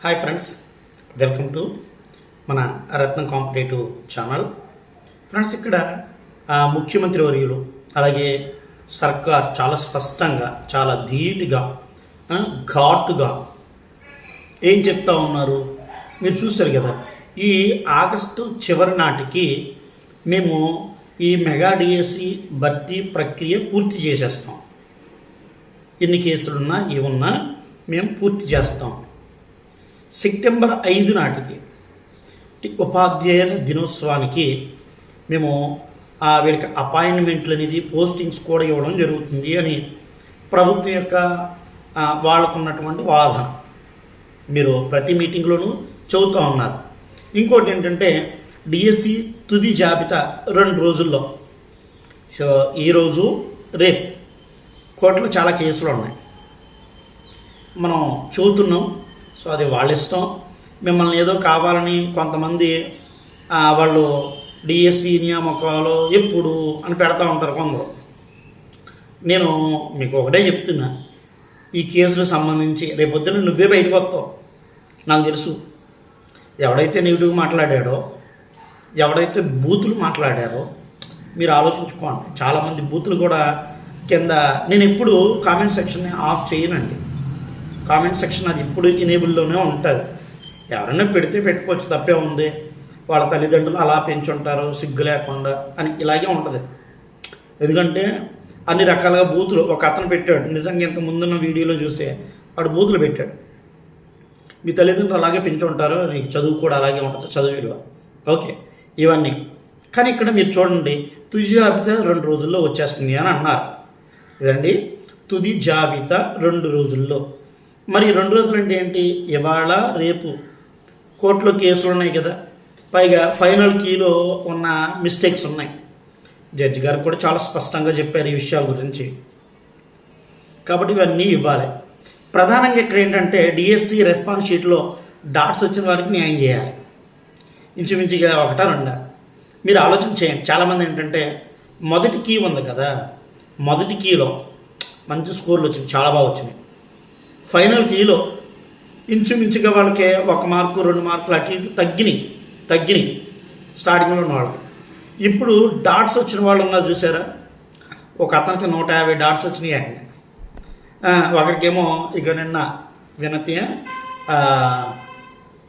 Hi friends welcome to మన రత్నం competitive channel. Friends ఇక్కడ ముఖ్యమంత్రి వర్యులు అలాగే సర్కార్ చాలా స్పష్టంగా చాలా ధీటుగా ఘాటుగా ఏం చెప్తా ఉన్నారు? మీరు చూశారు కదా ఈ ఆగస్టు చివరి నాటికి మేము ఈ మెగా డిఎస్సి భర్తీ ప్రక్రియ పూర్తి చేసేస్తాం. ఎన్ని కేసులున్నా ఏమున్నా మేము పూర్తి చేస్తాం. సెప్టెంబర్ ఐదు నాటికి ఈ ఉపాధ్యాయుల దినోత్సవానికి మేము ఆ వీళ్ళకి అపాయింట్మెంట్లు అనేది పోస్టింగ్స్ కూడా ఇవ్వడం జరుగుతుంది అని ప్రభుత్వం యొక్క వాళ్ళకున్నటువంటి వాదన. మీరు ప్రతి మీటింగ్లోనూ చదువుతూ ఉన్నారు. ఇంకోటి ఏంటంటే డిఎస్సి తుది జాబితా రెండు రోజుల్లో. సో ఈరోజు రేపు. కోర్టులో చాలా కేసులు ఉన్నాయి. మనం చూస్తున్నాం సో అది వాళ్ళ ఇష్టం మిమ్మల్ని ఏదో కావాలని కొంతమంది వాళ్ళు డిఎస్సి నియామకాలు ఎప్పుడు అని పెడతా ఉంటారు కొందరు. నేను మీకు ఒకటే చెప్తున్నా. ఈ కేసులకు సంబంధించి రేపొద్దున నువ్వే బయటకు వస్తావు. నాకు తెలుసు. ఎవడైతే నెగిటివ్ మాట్లాడాడో ఎవడైతే బూతులు మాట్లాడారో మీరు ఆలోచించుకోండి. చాలామంది బూతులు కూడా కింద నేను ఎప్పుడు కామెంట్ సెక్షన్ని ఆఫ్ చేయనండి. కామెంట్ సెక్షన్ అది ఇప్పుడు ఇనేబుల్లోనే ఉంటుంది. ఎవరైనా పెడితే పెట్టుకోవచ్చు తప్పే ఉంది. వాళ్ళ తల్లిదండ్రులు అలా పెంచుంటారు సిగ్గు లేకుండా అని ఇలాగే ఉంటుంది. ఎందుకంటే అన్ని రకాలుగా బూతులు ఒక అతను పెట్టాడు. నిజంగా ఇంత ముందున్న వీడియోలో చూస్తే వాడు బూతులు పెట్టాడు. మీ తల్లిదండ్రులు అలాగే పెంచుంటారు నీకు చదువు కూడా అలాగే ఉంటుంది చదువు విలువ. ఓకే ఇవన్నీ. కానీ ఇక్కడ మీరు చూడండి తుది జాబితా రెండు రోజుల్లో వచ్చేస్తుంది అని అన్నారు. ఇదండి తుది జాబితా రెండు రోజుల్లో. మరి రెండు రోజులు అంటే ఏంటి? ఇవాళ రేపు. కోర్టులో కేసులు ఉన్నాయి కదా. పైగా ఫైనల్ కీలో ఉన్న మిస్టేక్స్ ఉన్నాయి. జడ్జి గారు కూడా చాలా స్పష్టంగా చెప్పారు ఈ విషయాల గురించి. కాబట్టి ఇవన్నీ ఇవ్వాలి. ప్రధానంగా ఇక్కడ ఏంటంటే డిఎస్సి రెస్పాన్స్ షీట్లో డాట్స్ వచ్చిన వారికి న్యాయం చేయాలి. ఇంచుమించుగా ఒకటా రెండా? మీరు ఆలోచన చేయండి. చాలామంది ఏంటంటే మొదటి కీ ఉంది కదా. మొదటి కీలో మంచి స్కోర్లు వచ్చినాయి చాలా బాగా వచ్చినాయి ఫైనల్ కీలో ఇంచుమించుగా వాళ్ళకి ఒక మార్కు రెండు మార్కులు అటు ఇటు తగ్గినాయి తగ్గినాయి స్టార్టింగ్లో ఉన్న వాళ్ళకి. ఇప్పుడు డాట్స్ వచ్చిన వాళ్ళు ఉన్నారు చూసారా? ఒక అతనికి నూట యాభై డాట్స్ వచ్చినాయి ఒకరికేమో ఇక నిన్న వినతి ఆ,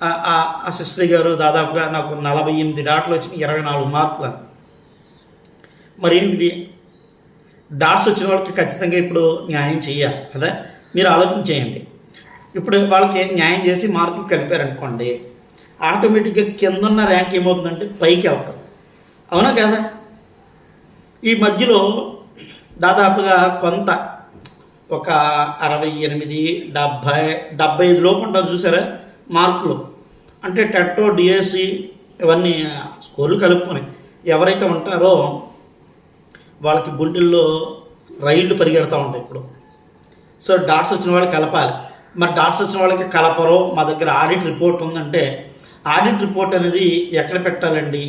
ఆ, గారు దాదాపుగా నాకు నలభై ఎనిమిది డాట్లు వచ్చినాయి ఇరవై నాలుగు మార్కులు అని. మరి ఏంటిది? డాట్స్ వచ్చిన వాళ్ళకి ఖచ్చితంగా ఇప్పుడు న్యాయం చేయాలి కదా? మీరు ఆలోచన చేయండి. ఇప్పుడు వాళ్ళకి న్యాయం చేసి మార్కులు కలిపారనుకోండి ఆటోమేటిక్గా కిందన్న ర్యాంక్ ఏమవుతుందంటే పైకి వెళ్తారు. అవునా కదా? ఈ మధ్యలో దాదాపుగా కొంత ఒక అరవై ఎనిమిది డెబ్భై డెబ్బై ఐదు లోపు ఉంటారు చూసారా మార్కులు. అంటే టెట్టో డిఎస్సి ఇవన్నీ స్కోర్లు కలుపుకొని ఎవరైతే ఉంటారో వాళ్ళకి గుండెల్లో రైళ్ళు పరిగెడతా ఉంటాయి ఇప్పుడు. సో డాట్స్ వచ్చిన వాళ్ళకి కలపాలి. మరి డాట్స్ వచ్చిన వాళ్ళకి కలపరు మా దగ్గర ఆడిట్ రిపోర్ట్ ఉందంటే ఆడిట్ రిపోర్ట్ అనేది ఎక్కడ పెట్టాలండి?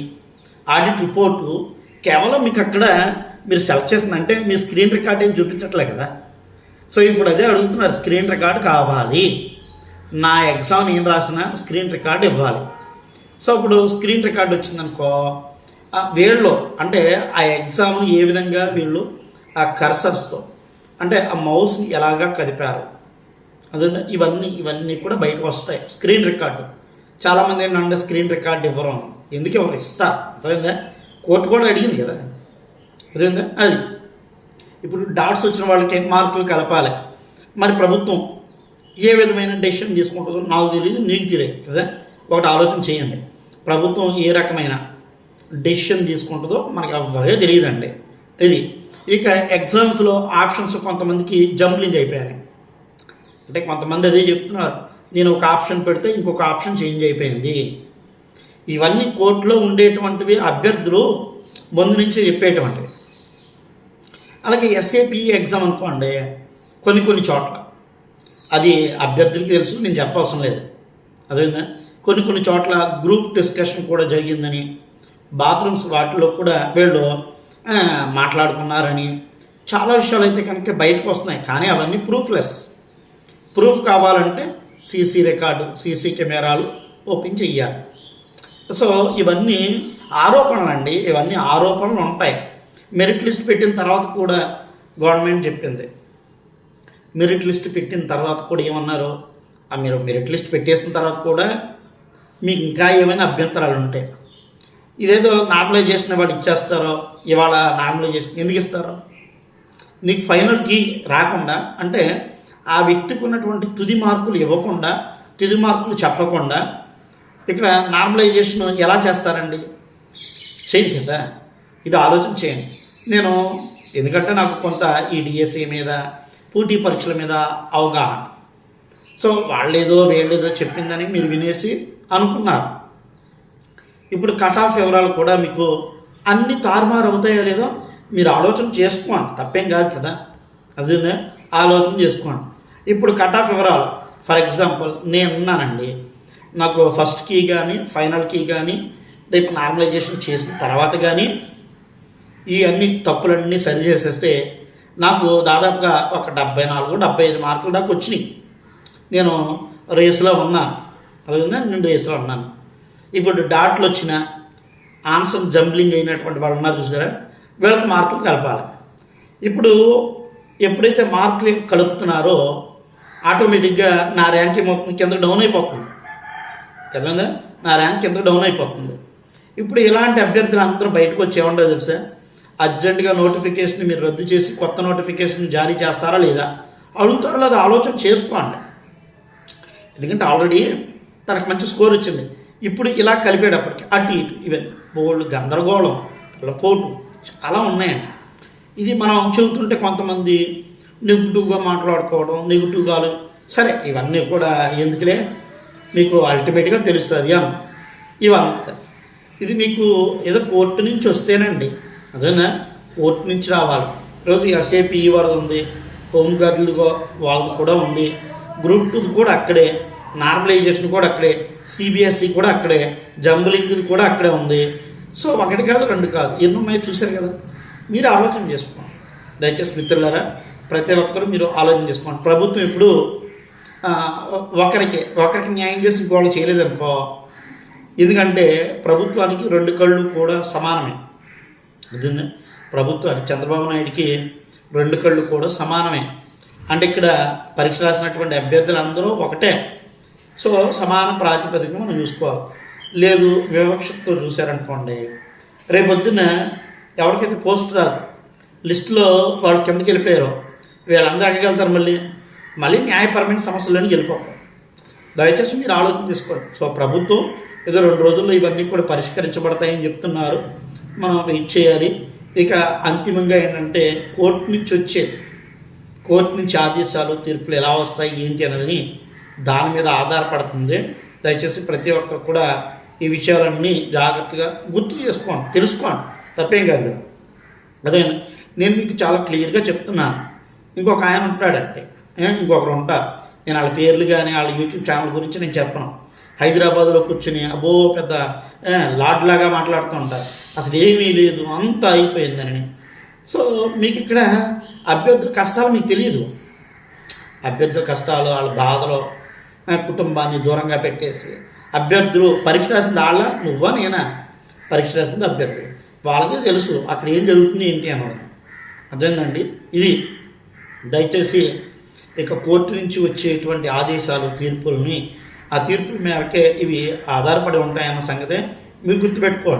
ఆడిట్ రిపోర్టు కేవలం మీకు అక్కడ మీరు సెలెక్ట్ చేసింది అంటే మీ స్క్రీన్ రికార్డ్ ఏం చూపించట్లే కదా. సో ఇప్పుడు అదే అడుగుతున్నారు స్క్రీన్ రికార్డు కావాలి. నా ఎగ్జామ్ ఏం రాసిన స్క్రీన్ రికార్డు ఇవ్వాలి. సో ఇప్పుడు స్క్రీన్ రికార్డ్ వచ్చిందనుకో వీళ్ళు అంటే ఆ ఎగ్జామ్ ఏ విధంగా వీళ్ళు ఆ కర్సర్స్తో అంటే ఆ మౌస్ని ఎలాగా కదిపారు? అదే ఇవన్నీ ఇవన్నీ కూడా బయటకు వస్తాయి. స్క్రీన్ రికార్డు చాలామంది ఏంటంటే స్క్రీన్ రికార్డు ఇవ్వరు ఎందుకు ఎవరు ఇస్తా అర్థమైందా? కోర్టు కూడా అడిగింది కదా. అదేందా అది. ఇప్పుడు డాట్స్ వచ్చిన వాళ్ళకి మార్కులు కలపాలి. మరి ప్రభుత్వం ఏ విధమైన డెసిషన్ తీసుకుంటుందో నాకు తెలియదు నీకు తెలియదు. కదా ఒకటి ఆలోచన చేయండి. ప్రభుత్వం ఏ రకమైన డెసిషన్ తీసుకుంటుందో మనకి ఎవరే తెలియదండి. ఇది ఇక ఎగ్జామ్స్లో ఆప్షన్స్ కొంతమందికి జంప్లింగ్ అయిపోయాయి అంటే కొంతమంది అదే చెప్తున్నారు నేను ఒక ఆప్షన్ పెడితే ఇంకొక ఆప్షన్ చేంజ్ అయిపోయింది. ఇవన్నీ కోర్టులో ఉండేటువంటివి అభ్యర్థులు ముందు నుంచి చెప్పేటువంటివి అలాగే ఎస్ఏపి ఎగ్జామ్ అనుకోండి కొన్ని కొన్ని చోట్ల. అది అభ్యర్థులకి తెలుసు నేను చెప్పవసరం లేదు. అదేవిధంగా కొన్ని కొన్ని చోట్ల గ్రూప్ డిస్కషన్ కూడా జరిగిందని బాత్రూమ్స్ వాటిలో కూడా వీళ్ళు మాట్లాడుకున్నారని చాలా విషయాలు అయితే కనుక బయటకు వస్తున్నాయి. కానీ అవన్నీ ప్రూఫ్లెస్. ప్రూఫ్ కావాలంటే సీసీ రికార్డు సీసీ కెమెరాలు ఓపెన్ చెయ్యాలి. సో ఇవన్నీ ఆరోపణలు అండి. ఇవన్నీ ఆరోపణలు ఉంటాయి. మెరిట్ లిస్ట్ పెట్టిన తర్వాత కూడా గవర్నమెంట్ చెప్పింది. మెరిట్ లిస్ట్ పెట్టిన తర్వాత కూడా ఏమన్నారు? ఆ మీరు మెరిట్ లిస్ట్ పెట్టేసిన తర్వాత కూడా మీకు ఇంకా ఏమైనా అభ్యంతరాలు ఉంటాయి ఇదేదో నార్మలైజేషన్ వాడు ఇచ్చేస్తారో ఇవాళ నార్మలైజేషన్ ఎందుకు ఇస్తారో? నీకు ఫైనల్ కీ రాకుండా అంటే ఆ వ్యక్తికి ఉన్నటువంటి తుది మార్కులు ఇవ్వకుండా తుది మార్కులు చెప్పకుండా ఇక్కడ నార్మలైజేషన్ ఎలా చేస్తారండి? చేయండి కదా. ఇది ఆలోచన చేయండి. నేను ఎందుకంటే నాకు కొంత ఈ డిఎస్సి మీద పోటీ పరీక్షల మీద అవగాహన. సో వాళ్ళేదో వీళ్ళేదో చెప్పిందని మీరు వినేసి అనుకున్నారు. ఇప్పుడు కట్ ఆఫ్ వివరాలు కూడా మీకు అన్ని తారుమారు అవుతాయో లేదో మీరు ఆలోచన చేసుకోండి. తప్పేం కాదు కదా? అదే ఆలోచన చేసుకోండి. ఇప్పుడు కట్ ఆఫ్ వివరాలు. ఫర్ ఎగ్జాంపుల్ నేను ఉన్నానండి. నాకు ఫస్ట్ కీ కానీ ఫైనల్ కీ కానీ రేపు నార్మలైజేషన్ చేసిన తర్వాత కానీ ఈ అన్ని తప్పులన్నీ సరి చేసేస్తే నాకు దాదాపుగా ఒక డెబ్బై నాలుగు డెబ్బై ఐదు మార్కులు దాకా వచ్చినాయి. నేను రేసులో ఉన్నాను అదే నేను రేసులో ఉన్నాను. ఇప్పుడు డాట్లు వచ్చిన ఆన్సర్ జంబ్లింగ్ అయినటువంటి వాళ్ళు ఉన్నారు చూసారా? వీళ్ళకి మార్కులు కలపాలి. ఇప్పుడు ఎప్పుడైతే మార్కులు కలుపుతున్నారో ఆటోమేటిక్గా నా ర్యాంక్ ఏమవుతుంది? కింద డౌన్ అయిపోతుంది. కదండి? నా ర్యాంక్ కింద డౌన్ అయిపోతుంది. ఇప్పుడు ఇలాంటి అభ్యర్థులు అందరూ బయటకు వచ్చి ఏమండో తెలుసా? అర్జెంటుగా నోటిఫికేషన్ మీరు రద్దు చేసి కొత్త నోటిఫికేషన్ జారీ చేస్తారా లేదా? అడుగుతారో లేదా? ఆలోచన చేసుకోండి. ఎందుకంటే ఆల్రెడీ తనకు మంచి స్కోర్ వచ్చింది. ఇప్పుడు ఇలా కలిపేటప్పటికి అటు ఇటు ఇవన్నీ బోళ్ళు గందరగోళం పోటు చాలా ఉన్నాయండి. ఇది మనం చెబుతుంటే కొంతమంది నెగిటివ్గా మాట్లాడుకోవడం నెగిటివ్గా సరే ఇవన్నీ కూడా ఎందుకులే? మీకు అల్టిమేట్గా తెలుస్తుంది అని. ఇవంతా. ఇది మీకు ఏదో కోర్టు నుంచి వస్తేనండి. అదేనా? కోర్టు నుంచి రావాలి. ఈరోజు ఎస్ఏపి వాళ్ళది ఉంది హోంగార్డులు వాళ్ళది కూడా ఉంది. గ్రూప్ టూది కూడా అక్కడే నార్మలైజేషన్ కూడా అక్కడే. సిబిఎస్ఈ కూడా అక్కడే జంబులింగ్ కూడా అక్కడే ఉంది. సో ఒకటి కాదు రెండు కాదు. ఎన్నో ఉన్నాయో చూశారు కదా? మీరు ఆలోచన చేసుకోండి. దయచేసి మిత్రులారా ప్రతి ఒక్కరూ మీరు ఆలోచన చేసుకోండి. ప్రభుత్వం ఇప్పుడు ఒకరికి ఒకరికి న్యాయం చేసి ఇంకోళ్ళు చేయలేదనుకో ఎందుకంటే ప్రభుత్వానికి రెండు కళ్ళు కూడా సమానమే. అర్థం ప్రభుత్వానికి చంద్రబాబు నాయుడికి రెండు కళ్ళు కూడా సమానమే. అంటే ఇక్కడ పరీక్ష రాసినటువంటి అభ్యర్థులు అందరూ ఒకటే. సో సమాన ప్రాతిపదిక మనం చూసుకోవాలి. లేదు వివక్షతో చూశారనుకోండి రేపొద్దున ఎవరికైతే పోస్ట్ రాదు లిస్టులో వాళ్ళు కిందకి వెళ్ళిపోయారో వీళ్ళందరూ అడగగలుగుతారు మళ్ళీ. మళ్ళీ న్యాయపరమైన సమస్యల్లోకి వెళ్ళిపోతారు దయచేసి మీరు ఆలోచన చేసుకోండి. సో ప్రభుత్వం ఏదో రెండు రోజుల్లో ఇవన్నీ కూడా పరిష్కరించబడతాయని చెప్తున్నారు. మనం వెయిట్ చేయాలి ఇక అంతిమంగా ఏంటంటే కోర్టు నుంచి వచ్చేది కోర్టు నుంచి ఆదేశాలు తీర్పులు ఎలా వస్తాయి ఏంటి అనేది దాని మీద ఆధారపడుతుంది. దయచేసి ప్రతి ఒక్కరు కూడా ఈ విషయాలన్నీ జాగ్రత్తగా గుర్తు చేసుకోండి తెలుసుకోండి. తప్పేం కాదు. అదే నేను మీకు చాలా క్లియర్గా చెప్తున్నాను ఇంకొక ఆయన ఉంటాడంటే ఇంకొకరు ఉంటారు. నేను వాళ్ళ పేర్లు కానీ వాళ్ళ యూట్యూబ్ ఛానల్ గురించి నేను చెప్పను. హైదరాబాద్లో కూర్చుని అబో పెద్ద లాడ్లాగా మాట్లాడుతూ ఉంటారు. అసలు ఏమీ లేదు అంతా అయిపోయిందని సో మీకు ఇక్కడ అభ్యర్థుల కష్టాలు మీకు తెలియదు అభ్యర్థుల కష్టాలు వాళ్ళ బాధలు కుటుంబాన్ని దూరంగా పెట్టేసి అభ్యర్థులు పరీక్ష రాసింది వాళ్ళ నువ్వా నేనా? పరీక్ష రాసింది అభ్యర్థులు. వాళ్ళకే తెలుసు అక్కడ ఏం జరుగుతుంది ఏంటి అన్నది. అర్థమైందండి? ఇది దయచేసి ఇక కోర్టు నుంచి వచ్చేటువంటి ఆదేశాలు తీర్పుల్ని ఆ తీర్పుల మేరకే ఇవి ఆధారపడి ఉంటాయన్న సంగతే మీరు గుర్తుపెట్టుకోండి.